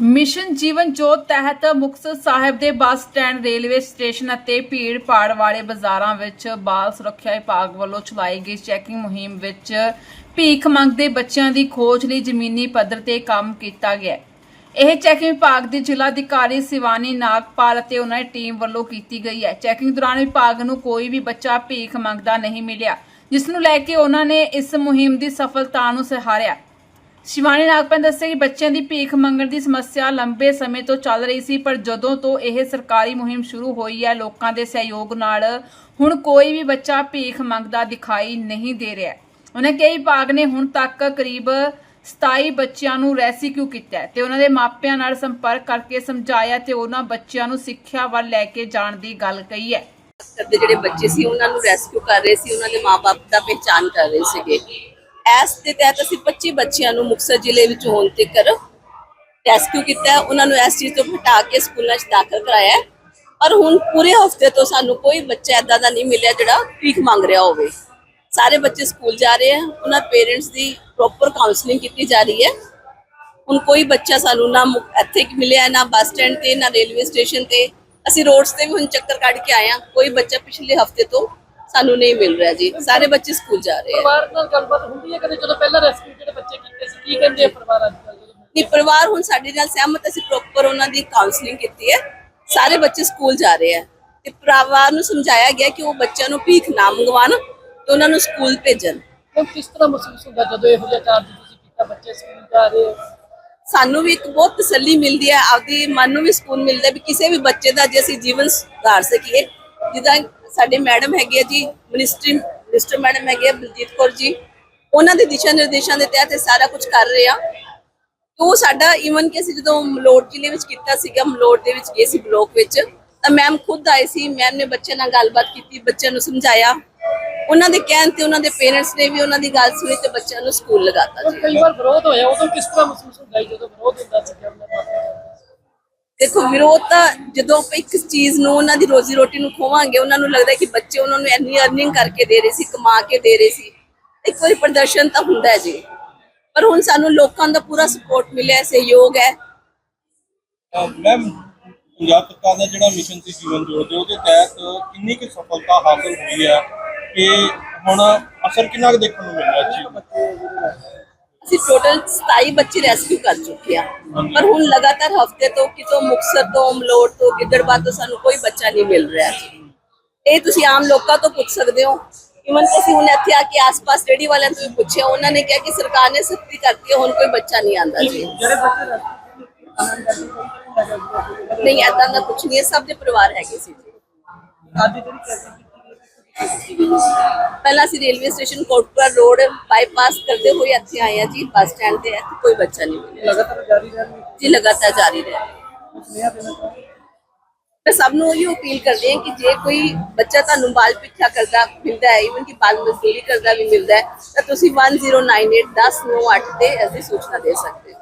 Mission ਜੀਵਨ ਜੋਤ ਤਹਿਤ ਮੁਕਤਸਰ ਸਾਹਿਬ ਦੇ ਬੱਸ ਸਟੈਂਡ ਰੇਲਵੇ ਸਟੇਸ਼ਨ ਅਤੇ ਭੀੜ ਭਾੜ ਵਾਲੇ ਬਾਜ਼ਾਰਾਂ ਵਿੱਚ ਬਾਲ ਸੁਰੱਖਿਆ ਵਿਭਾਗ ਵੱਲੋਂ ਚਲਾਈ ਗਈ ਚੈਕਿੰਗ ਮੁਹਿੰਮ ਵਿੱਚ ਭੀਖ ਮੰਗਦੇ ਬੱਚਿਆਂ ਦੀ ਖੋਜ ਲਈ ਜ਼ਮੀਨੀ ਪੱਧਰ ਤੇ ਕੰਮ ਕੀਤਾ ਗਿਆ ਇਹ ਚੈਕਿੰਗ ਵਿਭਾਗ ਦੀ ਜ਼ਿਲ੍ਹਾ ਅਧਿਕਾਰੀ ਸਿਵਾਨੀ ਨਾਗਪਾਲ ਅਤੇ ਉਹਨਾਂ ਦੀ ਟੀਮ ਵੱਲੋਂ ਕੀਤੀ ਗਈ ਹੈ। ਚੈਕਿੰਗ ਦੌਰਾਨ ਵਿਭਾਗ ਨੂੰ ਕੋਈ ਵੀ ਬੱਚਾ ਭੀਖ ਮੰਗਦਾ ਨਹੀਂ ਮਿਲਿਆ, ਜਿਸ ਨੂੰ ਲੈ ਕੇ ਉਹਨਾਂ ਨੇ ਇਸ ਮੁਹਿੰਮ ਦੀ ਸਫਲਤਾ ਨੂੰ ਸਹਾਰਿਆ। ਸ਼ਿਵਾਨੀ ਨਾਗਪਾਲ ਦੱਸਿਆ ਕਿ ਬੱਚਿਆਂ ਦੀ ਭੀਖ ਮੰਗਣ ਦੀ ਸਮੱਸਿਆ ਲੰਬੇ ਸਮੇਂ ਤੋਂ ਚੱਲ ਰਹੀ ਸੀ, ਪਰ ਜਦੋਂ ਤੋਂ ਇਹ ਸਰਕਾਰੀ ਮੁਹਿੰਮ ਸ਼ੁਰੂ ਹੋਈ ਹੈ, ਲੋਕਾਂ ਦੇ ਸਹਿਯੋਗ ਨਾਲ ਹੁਣ ਕੋਈ ਵੀ ਬੱਚਾ ਭੀਖ ਮੰਗਦਾ ਦਿਖਾਈ ਨਹੀਂ ਦੇ ਰਿਹਾ। ਉਹਨਾਂ ਕਈ ਵਿਭਾਗ ਨੇ ਹੁਣ ਤੱਕ ਕਰੀਬ 27 ਬੱਚਿਆਂ ਨੂੰ ਰੈਸਕਿਊ ਕੀਤਾ ਤੇ ਉਹਨਾਂ ਦੇ ਮਾਪਿਆਂ ਨਾਲ ਸੰਪਰਕ ਕਰਕੇ ਸਮਝਾਇਆ ਤੇ ਉਹਨਾਂ ਬੱਚਿਆਂ ਨੂੰ ਸਿੱਖਿਆ ਵੱਲ ਲੈ ਕੇ ਜਾਣ ਦੀ ਗੱਲ ਕਹੀ ਹੈ। ਦੇ ਜਿਹੜੇ ਬੱਚੇ ਸੀ, ਉਹਨਾਂ ਨੂੰ ਰੈਸਕਿਊ ਕਰ ਰਹੇ ਸੀ, ਉਹਨਾਂ ਦੇ ਮਾਪੇ ਦਾ ਪਹਿਚਾਨ ਕਰ ਰਹੇ ਸੀਗੇ। ਐਸ ਦੇ ਤਹਿਤ ਅਸੀਂ 25 ਬੱਚਿਆਂ ਨੂੰ ਮੁਕਤਸਰ ਜ਼ਿਲ੍ਹੇ ਵਿੱਚ ਹੋਣ ਤੱਕ ਰੈਸਕਿਊ ਕੀਤਾ ਉਹਨਾਂ ਨੂੰ ਇਸ ਚੀਜ਼ ਤੋਂ ਹਟਾ ਕੇ ਸਕੂਲਾਂ 'ਚ ਦਾਖਲ ਕਰਾਇਆ ਹੈ। ਪਰ ਹੁਣ ਪੂਰੇ ਹਫ਼ਤੇ ਤੋਂ ਸਾਨੂੰ ਕੋਈ ਬੱਚਾ ਏਦਾਂ ਦਾ ਨਹੀਂ ਮਿਲਿਆ ਜਿਹੜਾ ਭੀਖ ਮੰਗ ਰਿਹਾ ਹੋਵੇ। ਸਾਰੇ ਬੱਚੇ ਸਕੂਲ ਜਾ ਰਹੇ ਆ ਉਹਨਾਂ ਪੇਰੈਂਟਸ ਦੀ ਪ੍ਰੋਪਰ ਕਾਉਂਸਲਿੰਗ ਕੀਤੀ ਜਾ ਰਹੀ ਹੈ। ਹੁਣ ਕੋਈ ਬੱਚਾ ਸਾਨੂੰ ਨਾ ਮੁ- ਇੱਥੇ ਕਿ ਮਿਲਿਆ, ਨਾ ਬੱਸ ਸਟੈਂਡ ਤੇ, ਨਾ ਰੇਲਵੇ ਸਟੇਸ਼ਨ ਤੇ। ਅਸੀਂ ਰੋਡਸ ਤੇ ਵੀ ਹੁਣ ਚੱਕਰ ਕੱਢ ਕੇ ਆਏ ਹਾਂ। ਕੋਈ ਬੱਚਾ ਪਿਛਲੇ ਹਫ਼ਤੇ ਤੋਂ ਸਾਨੂੰ ਨਹੀਂ ਮਿਲ ਰਿਹਾ ਜੀ। ਸਾਰੇ ਬੱਚੇ ਸਕੂਲ ਜਾ ਰਹੇ ਆ। ਪਰਿਵਾਰ ਨਾਲ ਗੱਲਬਾਤ ਹੁੰਦੀ ਹੈ ਕਦੇ? ਜਦੋਂ ਪਹਿਲਾਂ ਰੈਸਕਿਊ ਜਿਹੜੇ ਬੱਚੇ ਕੀਤੇ ਸੀ ਕੀ ਕਹਿੰਦੇ ਆ ਪਰਿਵਾਰ ਅੱਜ ਕੱਲ੍ਹ? ਜਦੋਂ ਨਹੀਂ ਪਰਿਵਾਰ ਹੁਣ ਸਾਡੇ ਨਾਲ ਸਹਿਮਤ ਅਸੀਂ ਪ੍ਰੋਪਰ ਉਹਨਾਂ ਦੀ ਕਾਉਂਸਲਿੰਗ ਕੀਤੀ ਹੈ। ਸਾਰੇ ਬੱਚੇ ਸਕੂਲ ਜਾ ਰਹੇ ਆ। ਤੇ ਪਰਿਵਾਰ ਨੂੰ ਸਮਝਾਇਆ ਗਿਆ ਕਿ ਉਹ ਬੱਚਿਆਂ ਨੂੰ ਭੀਖ ਨਾ ਮੰਗਵਾਉਣ ਤੇ ਉਹਨਾਂ ਨੂੰ ਸਕੂਲ ਭੇਜਣ। ਹੁਣ ਕਿਸ ਤਰ੍ਹਾਂ ਮਹਿਸੂਸ ਹੁੰਦਾ ਜਦੋਂ ਇਹੋ ਜਿਹਾ ਚਾਰਜ ਤੁਸੀਂ ਕੀਤਾ ਬੱਚੇ ਸਕੂਲ ਜਾ ਰਹੇ ਆ? ਸਾਨੂੰ ਵੀ ਇੱਕ ਬਹੁਤ ਤਸੱਲੀ ਮਿਲਦੀ ਹੈ ਆਪਦੀ ਮਨ ਨੂੰ ਵੀ ਸਕੂਨ ਮਿਲਦਾ ਹੈ ਵੀ ਕਿਸੇ ਵੀ ਬੱਚੇ ਦਾ ਜੇ ਅਸੀਂ ਜੀਵਨ ਸੁਧਾਰ ਸਕੀਏ ਜਿੱਦਾਂ ਸਾਡੇ ਮੈਡਮ ਹੈਗੇ ਆ ਜੀ ਮਿਨਿਸਟਰੀ ਮਿਨਿਸਟਰ ਮੈਡਮ ਹੈਗੇ ਆ ਬਲਜੀਤ ਕੌਰ ਜੀ, ਉਹਨਾਂ ਦੇ ਦਿਸ਼ਾ ਨਿਰਦੇਸ਼ਾਂ ਦੇ ਤਹਿਤ ਇਹ ਸਾਰਾ ਕੁਝ ਕਰ ਰਹੇ ਆ। ਉਹ ਸਾਡਾ ਈਵਨ ਕਿ ਅਸੀਂ ਜਦੋਂ ਮਲੋਟ ਜ਼ਿਲ੍ਹੇ ਵਿੱਚ ਕੀਤਾ ਸੀਗਾ, ਮਲੋਟ ਦੇ ਵਿੱਚ ਗਏ ਸੀ ਬਲੋਕ ਵਿੱਚ, ਤਾਂ ਮੈਮ ਖੁਦ ਆਏ ਸੀ ਮੈਮ ਨੇ ਬੱਚਿਆਂ ਨਾਲ ਗੱਲਬਾਤ ਕੀਤੀ, ਬੱਚਿਆਂ ਨੂੰ ਸਮਝਾਇਆ। ਉਹਨਾਂ ਦੇ ਕਹਿਣ ਤੇ ਉਹਨਾਂ ਦੇ ਪੇਰੈਂਟਸ ਨੇ ਵੀ ਉਹਨਾਂ ਦੀ ਗੱਲ ਸੁਣੀ ਤੇ ਬੱਚਿਆਂ ਨੂੰ ਸਕੂਲ ਲਗਾਤਾ ਜੀ। ਕਈ ਵਾਰ ਵਿਰੋਧ ਹੋਇਆ, ਉਦੋਂ ਕਿਸ ਤਰ੍ਹਾਂ ਮਹਿਸੂਸ ਹੁੰਦਾ ਜਦੋਂ ਵਿਰੋਧ ਦੇਖੋ ਵਿਰੋਧ ਤਾਂ ਜਦੋਂ ਆਪਾਂ ਇੱਕ ਚੀਜ਼ ਨੂੰ ਉਹਨਾਂ ਦੀ ਰੋਜ਼ੀ ਰੋਟੀ ਨੂੰ ਖੋਵਾਂਗੇ ਉਹਨਾਂ ਨੂੰ ਲੱਗਦਾ ਹੈ ਕਿ ਬੱਚੇ ਉਹਨਾਂ ਨੂੰ ਇੰਨੀ ਅਰਨਿੰਗ ਕਰਕੇ ਦੇ ਰਹੇ ਸੀ ਕਮਾ ਕੇ ਦੇ ਰਹੇ ਸੀ। ਇੱਕ ਵਾਰੀ ਪ੍ਰਦਰਸ਼ਨ ਤਾਂ ਹੁੰਦਾ ਹੈ ਜੀ। ਪਰ ਹੁਣ ਸਾਨੂੰ ਲੋਕਾਂ ਦਾ ਪੂਰਾ ਸਪੋਰਟ ਮਿਲਿਆ ਹੈ, ਸਹਿਯੋਗ ਹੈ। ਮੈਮ ਪੰਜਾਬ ਸਰਕਾਰ ਦਾ ਜਿਹੜਾ ਮਿਸ਼ਨ ਸੀ ਜੀਵਨ ਜੋਤ ਦੇ ਉਹਦੇ ਤਹਿਤ ਕਿੰਨੀ ਕੁ ਸਫਲਤਾ ਹਾਸਲ ਹੋਈ ਹੈ? ਕਿ ਹੁਣ ਅਸਰ ਕਿੰਨਾ ਕੁ ਦੇਖਣ ਨੂੰ ਮਿਲ ਰਿਹਾ ਜੀ ਅਸੀਂ ਟੋਟਲ 27 ਬੱਚੇ ਰੈਸਕਿਊ ਕਰ ਚੁੱਕੇ ਆ। ਪਰ ਹੁਣ ਲਗਾਤਾਰ ਹਫ਼ਤੇ ਤੋਂ ਕਿਤੋਂ ਮੁਕਸਰ ਤੋਂ ਮਲੋਟ ਤੋਂ ਗਿੱਦੜਬਾਦ ਤੋਂ ਸਾਨੂੰ ਕੋਈ ਬੱਚਾ ਨਹੀਂ ਮਿਲ ਰਿਹਾ ਇਹ ਤੁਸੀਂ ਆਮ ਲੋਕਾਂ ਤੋਂ ਪੁੱਛ ਸਕਦੇ ਹੋ। ਇਵਨ ਅਸੀਂ ਹੁਣ ਇੱਥੇ ਆ ਕੇ ਆਸ-ਪਾਸ ਰੇੜੀ ਵਾਲਿਆਂ ਤੋਂ ਵੀ ਪੁੱਛਿਆ ਉਹਨਾਂ ਨੇ ਕਿਹਾ ਕਿ ਸਰਕਾਰ ਨੇ ਸਖਤੀ ਕਰਤੀ ਹੈ ਹੁਣ ਕੋਈ ਬੱਚਾ ਨਹੀਂ ਆਂਦਾ ਜੀ। ਨਹੀਂ ਏਦਾਂ ਦਾ ਕੁਝ ਨਹੀਂ ਹੈ ਸਭ ਦੇ ਪਰਿਵਾਰ ਹੈਗੇ ਸੀ ਜੀ। ਅੱਜ ਜਿਹੜੀ ਪਹਿਲਾਂ ਅਸੀਂ railway station Kotpura road bypass ਕਰਦੇ ਹੋਏ ਇੱਥੇ ਆਏ ਆ ਜੀ ਬੱਸ ਸਟੈਂਡ ਤੇ ਇੱਥੇ ਕੋਈ ਬੱਚਾ ਨਹੀਂ ਮਿਲਿਆ। ਲਗਾਤਾਰ ਜਾਰੀ ਰਹਿਣੀ ਜੀ ਲਗਾਤਾਰ ਜਾਰੀ ਰਹੇ ਸੁਨੇਹਾ ਦੇਣਾ ਚਾਹੁੰਦੇ ਮੈਂ ਸਭ ਨੂੰ ਇਹ ਅਪੀਲ ਕਰਦੇ ਹਾਂ ਕਿ ਜੇ ਕੋਈ ਬੱਚਾ ਤੁਹਾਨੂੰ ਬਾਲ ਪਿੱਛਾ ਕਰਦਾ ਮਿਲਦਾ ਹੈ ਇਵਨ ਕਿ ਬਾਲ ਮਜ਼ਦੂਰੀ ਕਰਦਾ ਵੀ ਮਿਲਦਾ ਹੈ ਤਾਂ ਤੁਸੀਂ 1098 1098 ਤੇ ਅਸੀਂ ਸੂਚਨਾ ਦੇ ਸਕਦੇ ਹੋ।